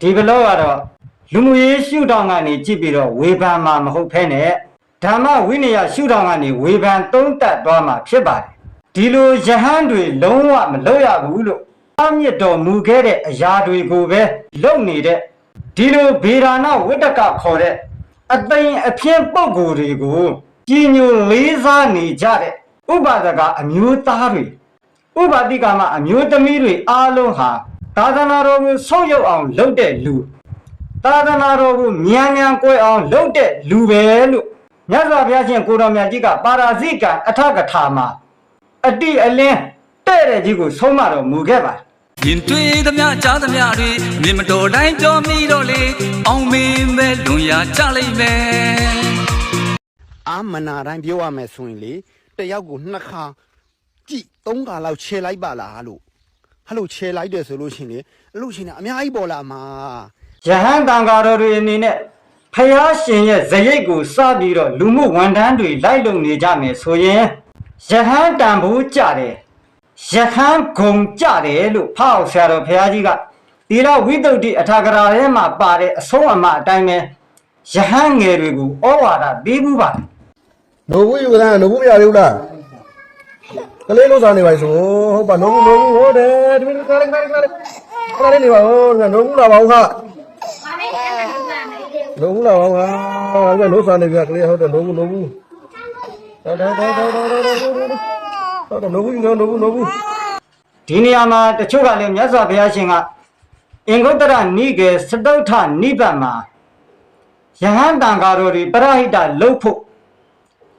ဒီဘလော့ကတော့လူမှုရေးရှုထောင့်ကနေကြည့်ပြီးတော့ဝေဖန်မှာမဟုတ်ဖ ೇನೆ ဓမ္မဝိနည်းရှုထောင့်ကနေဝေဖန်သုံးသပ်သွားမှာဖြစ်ပါတယ်ဒီလိုယဟန်တွေလုံးဝမလုပ်ရဘူးလို့အမြင့်တော်မူခဲ့တဲ့အရာတွေကိုပဲလုပ်နေတဲ့ဒီလိုဗေဒာနဝိတ္တကခေါ်တဲ့အသိင်အဖြစ်ပုံကိုယ်တွေကိုကြီးညိုလေးစားနေကြတဲ့ဥပါဒကအမျိုးသားတွေဥပါတိကမအမျိုးသမီးတွေအားလုံးဟာ သာသနာတော်ကိုဆုံးယုတ်အောင်လုပ်တဲ့လူသာသနာတော်ကိုမြန်မြန်ကိုယ်အောင်လုပ်တဲ့လူပဲလို့မြတ်စွာဘုရားရှင်ကိုတော်မြတ်ကြီးကပါရာဇိကံအထကထာမှာအတိအလင်းတဲ့တဲ့ကြီးကိုဆုံးမတော်မူခဲ့ပါတယ်ရင်တွေ့သမျှကြားသမျှတွေမြင်မတော်တိုင်းပြောမိတော့လေအောင်မင်းပဲလွန်ရကြလိမ့်မယ်အာမနာတိုင်းပြောရမယ်ဆိုရင်လေတယောက်ကိုနှစ်ခါကြည့်သုံးခါလောက်ခြေလိုက်ပါလားလို့ ဟဲ့လို့ခြေလိုက်တယ်ဆိုလို့ရှိရင်လေအလို့ရှိရင်အများကြီးပေါ်လာမှာယဟန်တန်ဃာတော်တွေအနေနဲ့ဖယားရှင်ရဲ့ဇရိတ်ကိုစပြီးတော့လူမှုဝန်ထမ်းတွေလိုက်လုံနေကြမယ်ဆိုရင်ယဟန်တန်ဖို့ကြတယ်ယဟန်ဂုံကြတယ်လို့ဖောက်ဆရာတော်ဖယားကြီးကဒီတော့ဝိသုဒ္ဓိအထာဂရာထဲမှာပါတဲ့အဆုံးအမအတိုင်းပဲယဟန်ငယ်တွေကိုဩဝါဒပေးဘူးပါနိုဘူးယူကလားနိုဘူးမရသေးဘူးလား ကလေးလို့စားနေပါဆိုဟုတ်ပါနိုဘူးနိုဘူးဟုတ်တယ်ဒီလိုကားလေးကားလေးကားလေးကားလေးနေပါဟုတ်နိုဘူးလာပါဦးဟာနိုဘူးလာပါဦးဟာအဲ့ဒါနိုးစားနေပြကလေးဟုတ်တယ်နိုဘူးနိုဘူးတော်တော်တော်တော်တော်တော်တော်တော်နိုဘူးယူနိုဘူးနိုဘူးဒီနေရာမှာတချို့ကလည်းမြတ်စွာဘုရားရှင်ကအင်္ဂုတ္တရနိကေစတုထနိဗ္ဗာန်မှာယဟန်တန်ဃာတော်တွေပရဟိတလုပ်ဖို့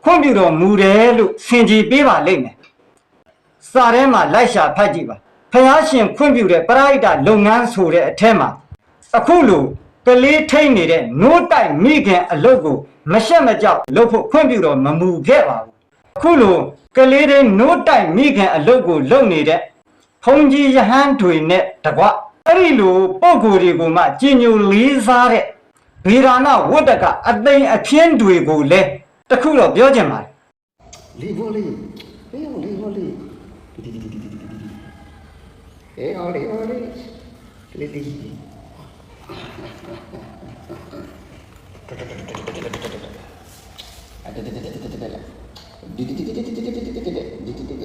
ခွင့်ပြုတော်မူတယ်လို့ဆင်ခြင်ပေးပါလိမ့်မယ်။ စာထဲမှာလိုက်ရှာဖတ်ကြည့်ပါ။ဘုရားရှင်ခွင့်ပြုတဲ့ပရဟိတလုပ်ငန်းဆိုတဲ့အထက်မှာအခုလိုကလေးထိတ်နေတဲ့နိုးတိုက်မိခင်အလုပ်ကိုမရှက်မကြောက်လုပ်ဖို့ခွင့်ပြုတော်မမူခဲ့ပါဘူး။အခုလိုကလေးတွေနိုးတိုက်မိခင်အလုပ်ကိုလုပ်နေတဲ့ဘုံကြီးယဟန်တွေနဲ့တကွအဲ့ဒီလိုပုံကိုယ်တွေကိုမှကြည်ညိုလေးစားတဲ့ဗေဒာနာဝတ္တကအသိင်အပြင်းတွေကိုလည်းတခုတော့ပြောချင်ပါတယ်လေးဘောလေးလေးဘောလေးဘောလေးဒီဒီဒီဒီဒီဒီ Hey, Ollie, Ollie. Lily.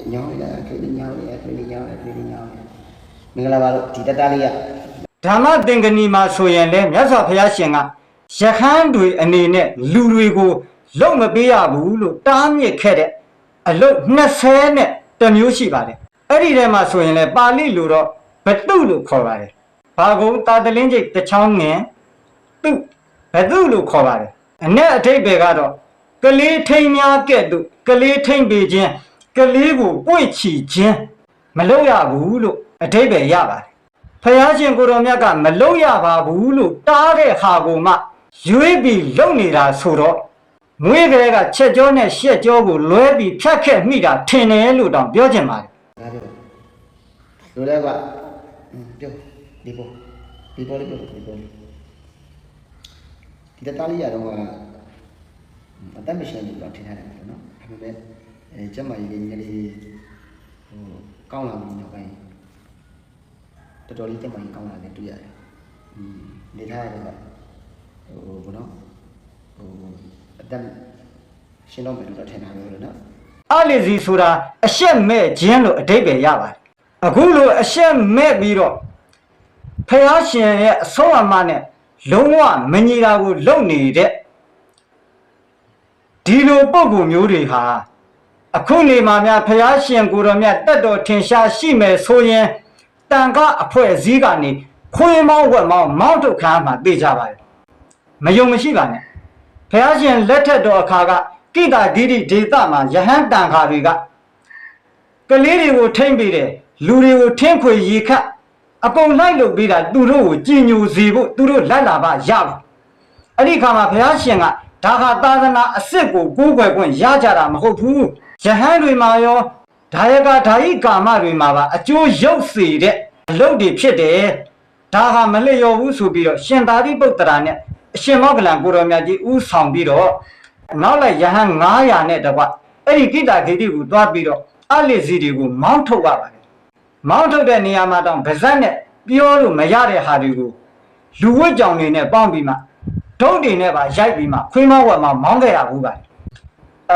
nhau là cứ đi nhau là cứ đi nhau là cứ đi nhau mình là bảo chỉ ta ta đi à ဓမ္မသင်္ကနီမှာဆိုရင်လည်းမြတ်စွာဘုရားရှင်ကရဟန်းတွေအနေနဲ့လူတွေကိုလုံမပေးရဘူးလို့တားမြစ်ခဲ့တဲ့အလုပ်20နဲ့တစ်မျိုးရှိပါတယ် အဲ့ဒီထဲမှာဆိုရင်လည်းပါဠိလိုတော့ဘတုလို့ခေါ်ပါတယ်ဘာကုံတာတလင်းကျိတ်တစ်ချောင်းငင်သူဘသူလို့ခေါ်ပါတယ်အ내အထိပ္ပယ်ကတော့ကလေးထိန်များကဲ့သို့ကလေးထိန်ပေခြင်းကလေးကိုပွင့်ချီခြင်းမလုပ်ရဘူးလို့အထိပ္ပယ်ရပါတယ်ဖယားရှင်ကိုတော်မြတ်ကမလုပ်ရပါဘူးလို့တားတဲ့ဟာကိုမှရွေးပြီးလုပ်နေတာဆိုတော့မွေးကလေးကချက်ကြောနဲ့ရှက်ကြောကိုလွဲပြီးဖြတ်ခဲ့မိတာထင်တယ်လို့တောင်ပြောချင်ပါတယ်ဒါပြော လိုလဲကပြောဒီပေါ်ဒီပေါ်လေးပြောဒီပေါ်လေးဒီတတလေးရတော့အတတ်မရှင်ဘူးတော့ထင်ရတယ်နော်ဒါပေမဲ့အဲကျမကြီးလေးငယ်လေးဟိုကောင်းလာပြီနောက်ပိုင်းတော်တော်လေးကျမကြီးကောင်းလာတယ်တွေ့ရတယ်อืมနေထားရတယ်ဟိုဘယ်နော်ဟိုအတတ်ရှင်တော့မယ်လို့တော့ထင်တာပဲလို့နော်အလီစီဆိုတာအရှက်မဲ့ခြင်းလို့အဓိပ္ပာယ်ရပါတယ် အခုလိုအရှက်မဲ့ပြီးတော့ဖះရှင်ရဲ့အဆုံးအမနဲ့လုံးဝမညီတာကိုလုပ်နေတဲ့ဒီလိုပုံကူမျိုးတွေဟာအခုနေမှာများဖះရှင်ကိုယ်တော်မြတ်တက်တော်ထင်ရှားရှိမယ်ဆိုရင်တန်ခအဖွဲ့အစည်းကနေခွေးမောင်းဝက်မောင်းမောင်းထုတ်ခံရမှာသိကြပါတယ်မယုံမရှိပါနဲ့ဘုရားရှင်လက်ထက်တော်အခါကကိတာဒိဋ္ဌိဒေသမှာယဟန်တန်ခါတွေကကလေးတွေကိုထိမ့်ပေးတယ် လူတွေကိုထင်းခွေရေခတ်အကုန်လိုက်လုပ်ပေးတာသူတို့ကိုကြည်ညိုစေဖို့သူတို့လက်လာပါရပါအဲ့ဒီခါမှာဘုရားရှင်ကဒါဟာသာသနာအစ်စ်ကိုကိုးကွယ်ခွင့်ရကြတာမဟုတ်ဘူးယဟန်တွေမှာရောဒါယကဓာယိကာမတွေမှာပါအကျိုးရုပ်စေတဲ့အလုပ်တွေဖြစ်တယ်ဒါဟာမလျော်ဘူးဆိုပြီးတော့ရှင်သာရိပုတ္တရာနဲ့အရှင်မောကလန်ကိုတော်မြတ်ကြီးဥဆောင်ပြီးတော့နောက်လိုက်ယဟန်900နဲ့တကွအဲ့ဒီကိတ္တဂိတိကိုသွားပြီးတော့အလစ်စီတွေကိုမောင်းထုတ်ရပါတယ် မောင်းထုတ်တဲ့နေရာမှာတော့ဗဇက်နဲ့ပြောလို့မရတဲ့ဟာတွေကိုလူဝတ်ကြောင်တွေနဲ့ပေါင်းပြီးမှဒုတ်တွေနဲ့ပါရိုက်ပြီးမှခွေးမောင်းဝက်မောင်းမောင်းခဲ့တာဘူးပါတယ်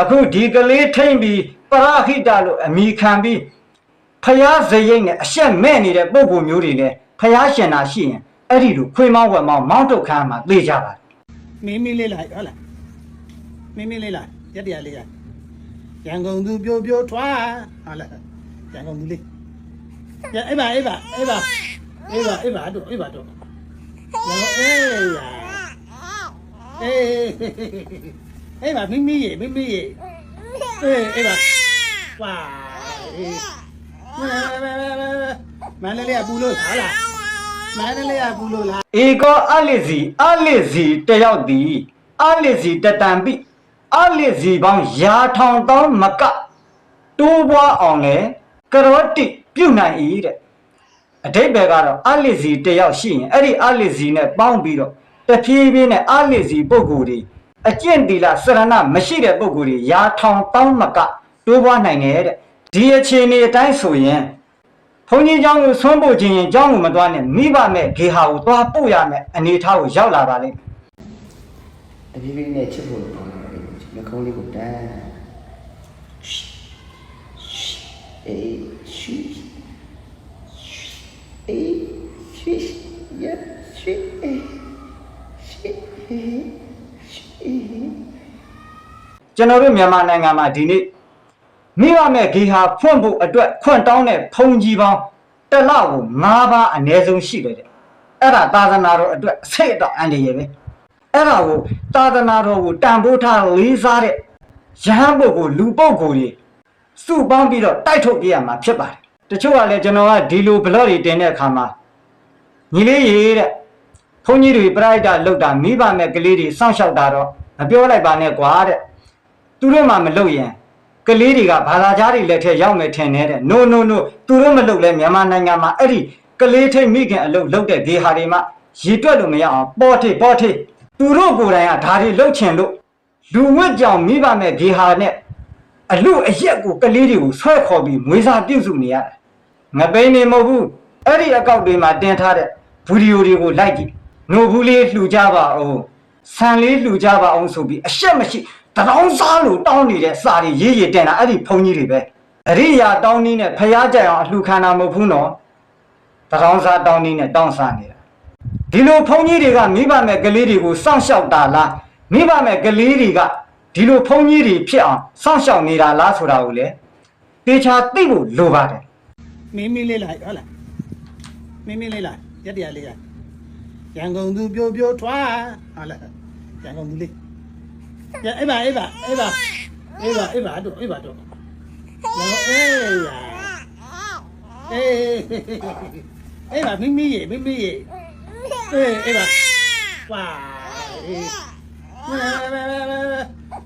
အခုဒီကလေးထိမ့်ပြီးပရဟိတလို့အမိခံပြီးဖျားစရိတ်နဲ့အဆက်မဲ့နေတဲ့ပုံပုံမျိုးတွေလည်းဖျားရှင်တာရှိရင်အဲ့ဒီလိုခွေးမောင်းဝက်မောင်းမောင်းတုတ်ခမ်းမှာသိကြပါတယ်မင်းမင်းလေးလိုက်ဟုတ်လားမင်းမင်းလေးလိုက်ရက်တရားလေးရရန်ကုန်သူပြိုပြိုထွားဟုတ်လားရန်ကုန်သူလေး ရအေးပါအေးပါအေးပါအေးပါအေးပါတို့အေးပါတို့ရန်ကုန်အေးရအေးအေးပါမင်းမင်းရေမင်းမင်းရေအေးအေးပါဝါအေးမန္တလေးကပူလို့လားလားမန္တလေးကပူလို့လားဧကောအလစ်စီအလစ်စီတယောက်သည်အလစ်စီတတံပိအလစ်စီပေါင်းရာထောင်တောင်းမကတိုးပွားအောင်လဲကရောတိ ပြုတ်နိုင်၏တဲ့အတိတ်ဘယ်ကတော့အလစ်စီတယောက်ရှိရင်အဲ့ဒီအလစ်စီနဲ့ပေါင်းပြီးတော့တဖြည်းဖြည်းနဲ့အလစ်စီပုဂ္ဂိုလ်တွေအကျင့်တီလာစရဏမရှိတဲ့ပုဂ္ဂိုလ်တွေရာထောင်တောင်းမကတိုးပွားနိုင်တယ်တဲ့ဒီအခြေအနေအတိုင်းဆိုရင် ဘုန်းကြီးเจ้าကိုဆွမ်းပို့ခြင်းရင်เจ้าကိုမသွားနဲ့မိဘမဲ့ဂေဟာကိုသွားပို့ရမယ်အနေထားကိုရောက်လာပါလိမ့်မယ် တပြေးပြေးနဲ့ချစ်ဖို့တောင်းတာလေနှခုံးလေးကိုတန်းအေးရှိ အေးရှိရရှိအေးရှိရှိကျွန်တော်တို့မြန်မာနိုင်ငံမှာဒီနေ့မိဘမဲ့ဂေဟာဖွင့်ဖို့အတွက်ခွင့်တောင်းတဲ့ဘုန်းကြီးပေါင်းတစ်လောက်ကို၅ပါးအနည်းဆုံးရှိတယ်တဲ့အဲ့ဒါသာသနာတော်အတွက်အစိတ်အတော့အန္တရာယ်ပဲအဲ့ဒါကိုသာသနာတော်ကိုတန်ဖိုးထားလေးစားတဲ့ရဟန်းပုဂ္ဂိုလ်လူပုဂ္ဂိုလ်တွေစုပေါင်းပြီးတော့တိုက်ထုတ်ပြရမှာဖြစ်ပါတယ် တချို့ကလည်းကျွန်တော်ကဒီလိုဘလော့တွေတင်တဲ့အခါမှာညီလေးရေတဲ့ဘုန်းကြီးတွေပြိုက်တာလောက်တာမိဘမဲ့ကလေးတွေစောင့်ရှောက်တာတော့မပြောလိုက်ပါနဲ့ကွာတဲ့သူတို့မှမလုပ်ရင်ကလေးတွေကဘာသာကြားတွေလက်ထက်ရောက်မယ်ထင်နေတဲ့ no no no သူတို့မလုပ်လဲမြန်မာနိုင်ငံမှာအဲ့ဒီကလေးထိတ်မိခင်အလုပ်လုပ်တဲ့ဒေဟာတွေမှရေတွက်လို့မရအောင်ပေါ်ထိပေါ်ထိသူတို့ကိုယ်တိုင်ကဒါတွေလုပ်ချင်လို့လူဝတ်ကြောင်မိဘမဲ့ဒေဟာနဲ့အလူအရက်ကိုကလေးတွေကိုဆွဲခေါ်ပြီးမွေးစားပြုတ်စုနေရတယ် ငပိန်းနေမဟုတ်ဘူးအဲ့ဒီအကောက်တွေမှာတင်ထားတဲ့ဗီဒီယိုတွေကိုလိုက်ကြည့်နိုဘူးလေးလှူကြပါအောင်ဆန်လေးလှူကြပါအောင်ဆိုပြီးအရှက်မရှိတရောင်းစားလို့တောင်းနေတဲ့စာတွေရေးရတင်တာအဲ့ဒီဘုန်းကြီးတွေပဲအရိယာတောင်းနည်းနဲ့ဖျားကြိုင်အောင်အလှူခံတာမဟုတ်ဘူးနော်တရောင်းစားတောင်းနည်းနဲ့တောင်းစားနေတာဒီလိုဘုန်းကြီးတွေကမိဘမဲ့ကလေးတွေကိုစောင့်ရှောက်တာလားမိဘမဲ့ကလေးတွေကဒီလိုဘုန်းကြီးတွေဖြစ်အောင်စောင့်ရှောက်နေတာလားဆိုတာကိုလေတေချာသိဖို့လိုပါတယ် မင်းမင်းလေးလိုက်ဟုတ်လားမင်းမင်းလေးလိုက်ရက်တရားလေးရရန်ကုန်သူပြိုပြိုထွားဟုတ်လားရန်ကုန်သူလေးရအေးပါအေးပါအေးပါအေးပါအေးပါတို့အေးပါတို့ရန်ကုန်အေးရအေးအေးပါမင်းမင်းရေမင်းမင်းရေအေးအေးပါဝါအေး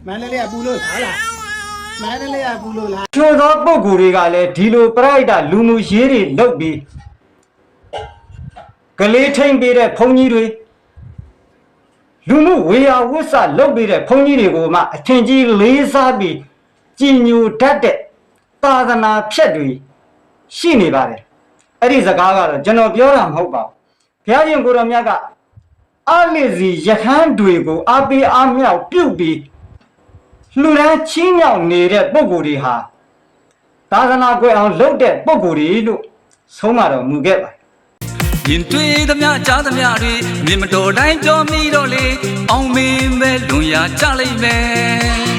မန္တလေးကပူလို့လားလား မန္တလေးကပူလို့လားချို့သောပုံကိုယ်တွေကလည်းဒီလိုပြိုက်တာလူမှုရေးတွေလုပ်ပြီးကလေးထိန်ပေးတဲ့ဘုန်းကြီးတွေလူမှုဝေယဝစ္စလုပ်ပေးတဲ့ဘုန်းကြီးတွေကိုမှအထင်ကြီးလေးစားပြီးကြည်ညိုတတ်တဲ့သာသနာဖြတ်တွေရှိနေပါတယ်အဲ့ဒီစကားကတော့ကျွန်တော်ပြောတာမဟုတ်ပါဘူးဘုရားရှင်ကိုယ်တော်မြတ်ကအလစ်စီယဟန်တွေကိုအပေးအမြောက်ပြုတ်ပြီး လှူဒန်းချီးမြှောက်နေတဲ့ပုံကိုယ်တွေဟာသာသနာကွယ်အောင်လုပ်တဲ့ပုံကိုယ်တွေလို့ဆုံးမတော်မူခဲ့ပါတယ်ရင်တွေ့သမျှကြားသမျှတွေမြင်မတော်တိုင်းပြောမိတော့လေအောင်မင်းပဲလွန်ရာကြလိမ့်မယ်